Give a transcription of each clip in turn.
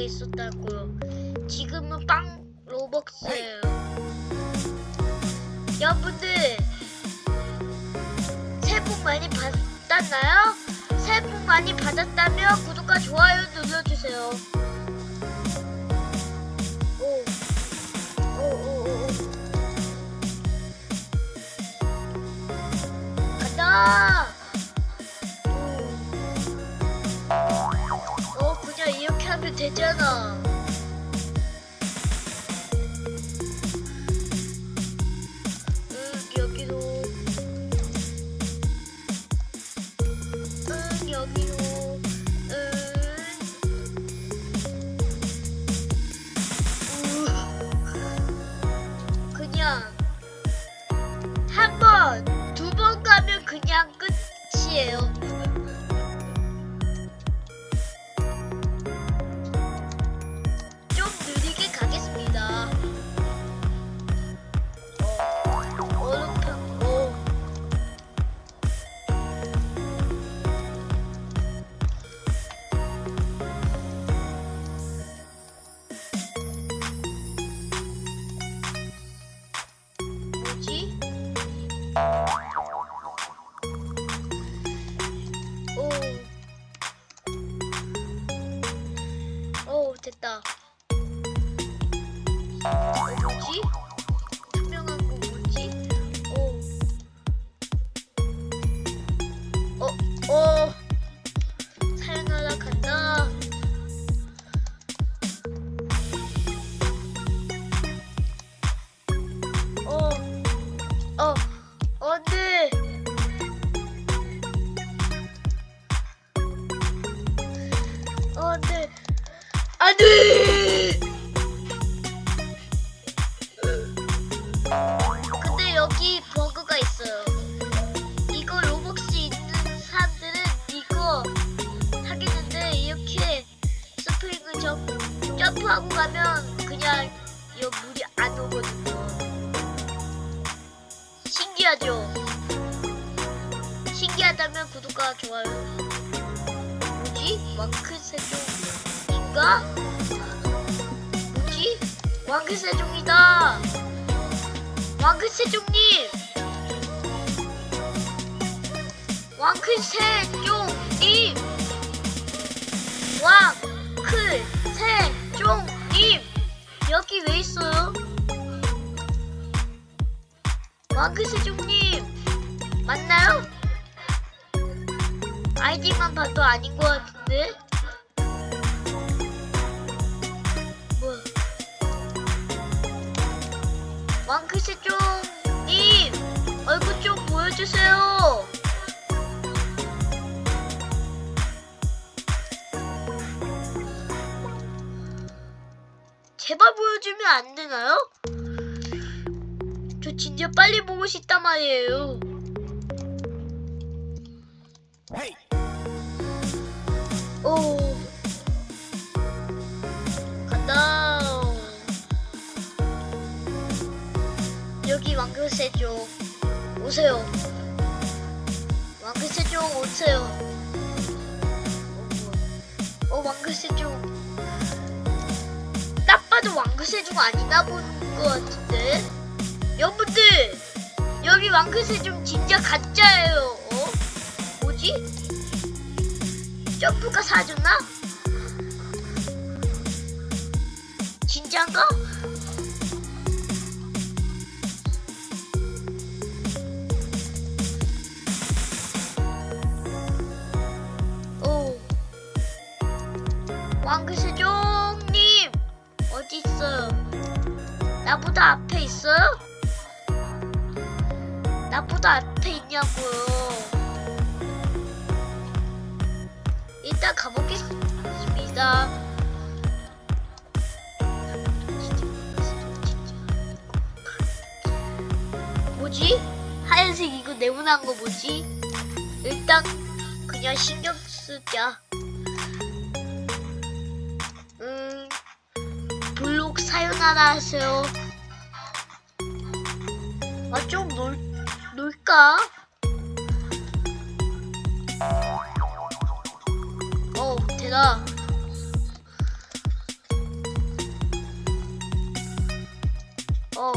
로벅스가 있었다고요. 지금은 빵 로벅스예요. 여러분들 새해 복 많이 받았나요? 새해 복 많이 받았다면 구독과 좋아요 눌러주세요. 오. 오. 하면 되잖아. 뭐지? 투명한 거 뭐지? 오. 어, 어. 사연하라 간다. 어, 어, 어, 네. 어, 네. 안 돼! 가면 그냥 이 물이 안 오거든요. 신기하죠? 신기하다면 구독과 좋아요. 뭐지? 왕크 세종인가? 뭐지? 왕크 세종이다. 왕크 세종님. 왕크 세종님. 왕크 세종님. 여기 왜 있어요? 왕크 세종님. 맞나요? 아이디만 봐도 아닌 것 같은데? 뭐야? 왕크세종님 얼굴 좀 보여주세요. 보여주면 안 되나요? 저 진짜 빨리 보고 싶단 말이에요. 오. 간다. 여기 왕글세종 오세요. 왕글세종 오세요 딱 봐도 왕글세종 아니나 보는 것 같은데 여러분들 여기 왕글세종 진짜 가짜예요 어? 뭐지? 점프가 사줬나? 진짠가? 오 왕그세종 나보다 앞에 있어요? 나보다 앞에 있냐고요. 일단 가보겠습니다. 뭐지? 하얀색 이거 네모난 거 뭐지? 일단 그냥 신경 쓰자. 음, 블록 사연하라 하세요. 아, 좀 놀, 놀까? 어, 되다. 어.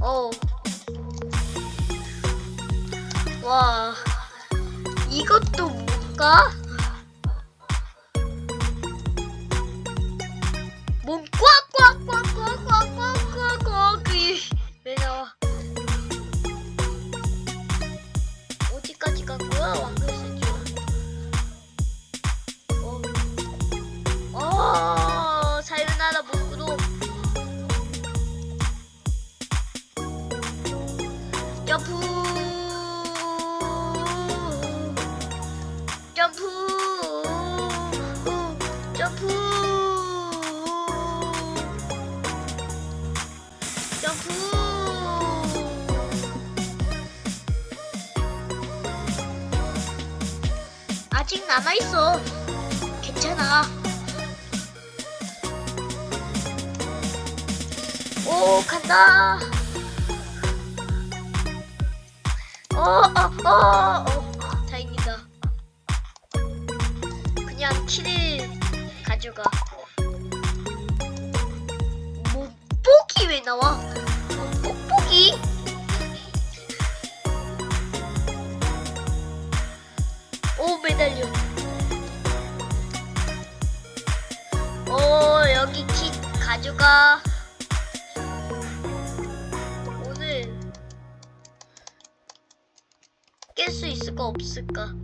어. 와. 이것도 뭔가? 몸꽉 점프. 점프. 점프. 아직 남아있어. 괜찮아. 오, 간다. 어, 어, 어, 어. 다행이다. 그냥 키를 가져가. 뭐, 뽁이 왜 나와? 뭐, 뽁뽁이? 오, 매달려. 없을까?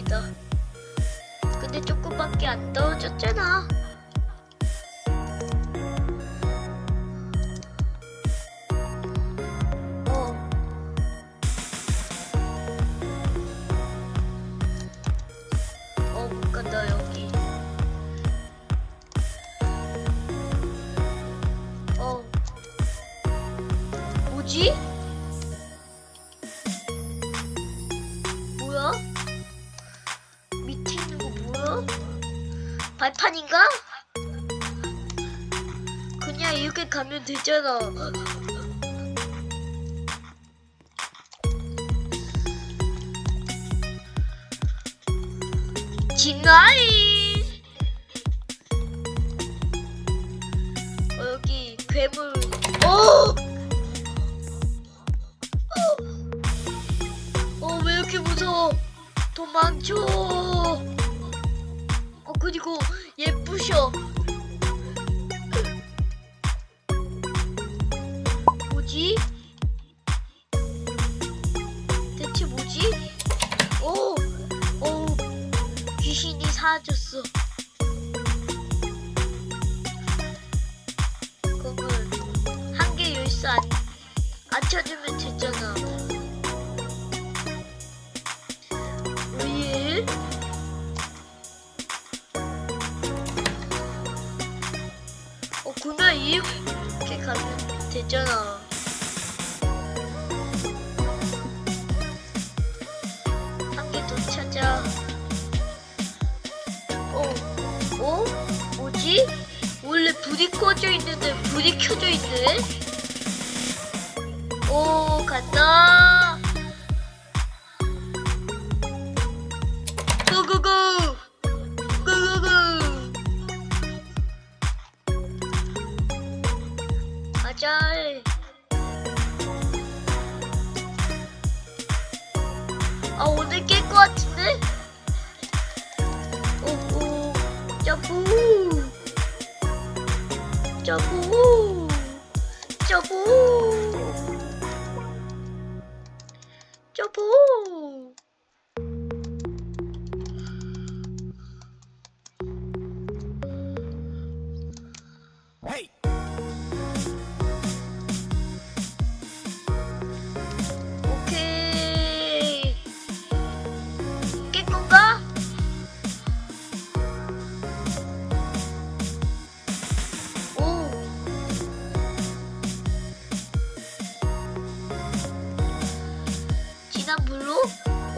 다행이다. 근데 조금밖에 안 떨어졌잖아. 어. 어, 못 간다, 여기. 어. 뭐지? 되잖아. 진아이! 어, 여기 괴물. 어! 어, 왜 이렇게 무서워? 도망쳐. 어, 그리고 예쁘셔. 사라졌어. 그러면 한개 열쇠 안, 안 찾으면 됐잖아. 왜? 어, 그냥 이렇게 가면 되잖아. 불이 꺼져 있는데 불이 켜져 있네? 오, 간다. 고고고! 고고고! 가자. 아, 오늘 깰 것 같은데? 오, 오. 점프 점프 점프 Hey. 오케이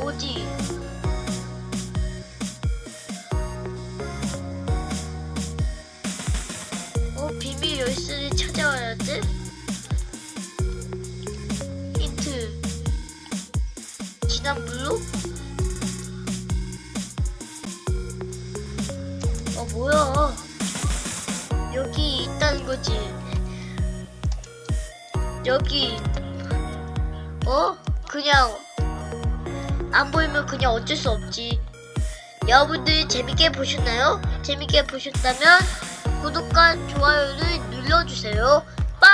어디? 어 비밀 열쇠를 찾아와야 돼? 힌트 진한 물로? 어 뭐야 여기 있다는 거지 여기 어? 그냥 안 보이면 그냥 어쩔 수 없지. 여러분들 재밌게 보셨나요? 재밌게 보셨다면 구독과 좋아요를 눌러주세요. 빠